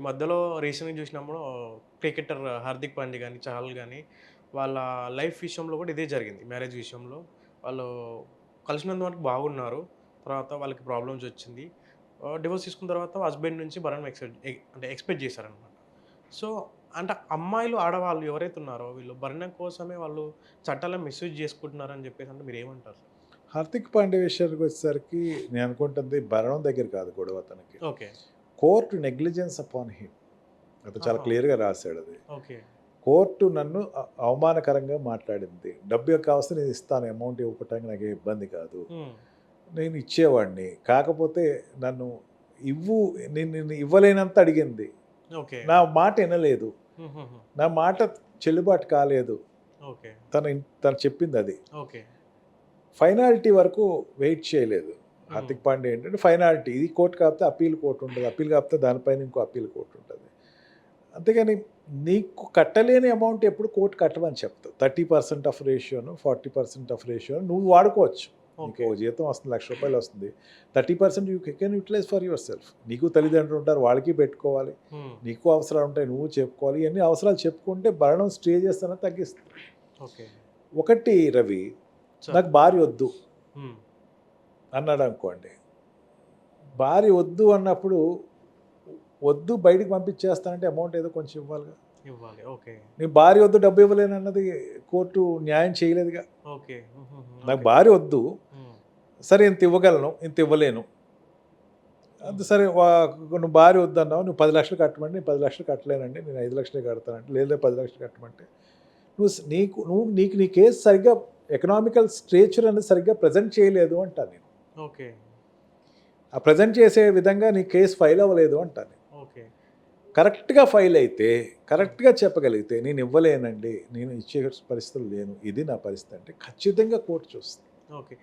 ఈ మధ్యలో రీసెంట్గా చూసినప్పుడు క్రికెటర్ హార్దిక్ పాండ్యా కానీ చహల్ కానీ వాళ్ళ లైఫ్ విషయంలో కూడా ఇదే జరిగింది. మ్యారేజ్ విషయంలో వాళ్ళు కలిసినంత వరకు బాగున్నారు. తర్వాత వాళ్ళకి ప్రాబ్లమ్స్ వచ్చింది. డివోర్స్ తీసుకున్న తర్వాత హస్బెండ్ నుంచి భరణం ఎక్స్పెక్ట్ అంటే ఎక్స్పెక్ట్ చేశారనమాట సో అంటే అమ్మాయిలు ఆడవాళ్ళు ఎవరైతే ఉన్నారో వీళ్ళు భరణం కోసమే వాళ్ళు చట్టాలను మిస్యూజ్ చేసుకుంటున్నారని చెప్పేసి అంటే మీరు ఏమంటారు హార్దిక్ పాండే విషయానికి వచ్చేసరికి నేను అనుకుంటుంది భరణం దగ్గర కాదు గొడవ అతనికి. Okay. Court negligence upon him. అతను చాలా. క్లియర్గా రాశాడు అది. ఓకే. కోర్టు నన్ను అవమానకరంగా మాట్లాడింది. డబ్బు యొక్క అవసరం నేను ఇస్తాను అమౌంట్ ఇవ్వటానికి నాకు ఏ ఇబ్బంది కాదు. నేను ఇచ్చేవాడిని. కాకపోతే నన్ను ఇవ్వు నేను ఇవ్వలేనంత అడిగింది. నా మాట వినలేదు. నా మాట చెల్లుబాటు కాలేదు. ఓకే. తను తను చెప్పింది అది. ఓకే. ఫైనాలిటీ వరకు వెయిట్ చేయలేదు. హార్దిక్ పాండే ఏంటంటే ఫైనాలిటీ. ఇది కోర్టు కాకపోతే అప్పీల్ కోర్టు ఉంటుంది. అప్పీల్ కాకపోతే దానిపైన ఇంకో అప్పీల్ కోర్టు ఉంటుంది. అంతేగాని నీకు కట్టలేని అమౌంట్ ఎప్పుడు కోర్టు కట్టమని చెప్తావు. థర్టీ పర్సెంట్ ఆఫ్ రేషియోను ఫార్టీ పర్సెంట్ ఆఫ్ రేషియోను నువ్వు వాడుకోవచ్చు. నీకు ఓకే ఓ జీతం వస్తుంది లక్ష రూపాయలు వస్తుంది. Thirty percent you can utilise for yourself. నీకు తల్లిదండ్రులు ఉంటారు వాళ్ళకి పెట్టుకోవాలి. నీకు అవసరాలు ఉంటాయి నువ్వు చెప్పుకోవాలి. ఇవన్నీ అవసరాలు చెప్పుకుంటే భరణం స్టే చేస్తానో తగ్గిస్తుంది. ఓకే. ఒకటి రవి. నాకు భార్య వద్దు. అన్నాడు అనుకోండి. భార్య వద్దు అన్నప్పుడు వద్దు బయటికి పంపించేస్తానంటే అమౌంట్ ఏదో కొంచెం ఇవ్వాలిగా. ఇవ్వాలి. ఓకే. నీ భార్య వద్దు డబ్బు ఇవ్వలేను అన్నది కోర్టు న్యాయం చేయలేదుగా. ఓకే. నాకు భార్య వద్దు. సరే ఇంత ఇవ్వగలను ఇంత ఇవ్వలేను. అది సరే నువ్వు భార్య వద్దన్నావు నువ్వు పది లక్షలు కట్టమంటే నేను పది లక్షలు కట్టలేనండి. నేను ఐదు లక్షలే కడతానంటే లేదా పది లక్షలు కట్టమంటే. నువ్వు నీకు నువ్వు నీకు నీ కేసు సరిగ్గా ఎకనామికల్ స్ట్రేచర్ అనేది సరిగ్గా ప్రజెంట్ చేయలేదు అంటాను నేను. ఓకే. ఆ ప్రజెంట్ చేసే విధంగా నీ కేసు ఫైల్ అవ్వలేదు అంటాను. ఓకే. కరెక్ట్గా ఫైల్ అయితే కరెక్ట్గా చెప్పగలిగితే నేను ఇవ్వలేనండి నేను ఇచ్చే పరిస్థితులు లేను ఇది నా పరిస్థితి అంటే ఖచ్చితంగా కోర్టు చూస్తుంది. ఓకే.